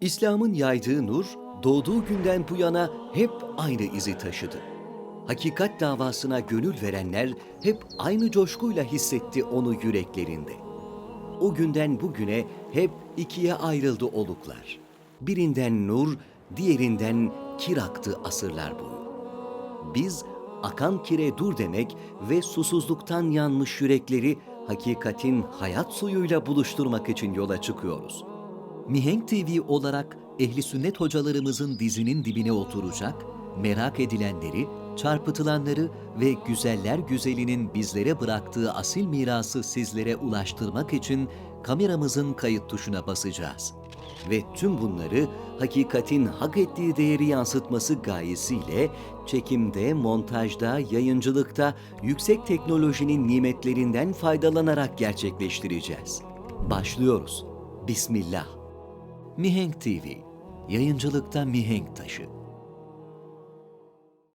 İslam'ın yaydığı nur, doğduğu günden bu yana hep aynı izi taşıdı. Hakikat davasına gönül verenler hep aynı coşkuyla hissetti onu yüreklerinde. O günden bugüne hep ikiye ayrıldı oluklar. Birinden nur, diğerinden kir aktı asırlar boyu. Biz akan kire dur demek ve susuzluktan yanmış yürekleri hakikatin hayat suyuyla buluşturmak için yola çıkıyoruz. Mihenk TV olarak ehli sünnet hocalarımızın dizinin dibine oturacak, merak edilenleri, çarpıtılanları ve güzeller güzelinin bizlere bıraktığı asil mirası sizlere ulaştırmak için kameramızın kayıt tuşuna basacağız. Ve tüm bunları hakikatin hak ettiği değeri yansıtması gayesiyle çekimde, montajda, yayıncılıkta yüksek teknolojinin nimetlerinden faydalanarak gerçekleştireceğiz. Başlıyoruz. Bismillah. Mihenk TV, yayıncılıkta mihenk taşı.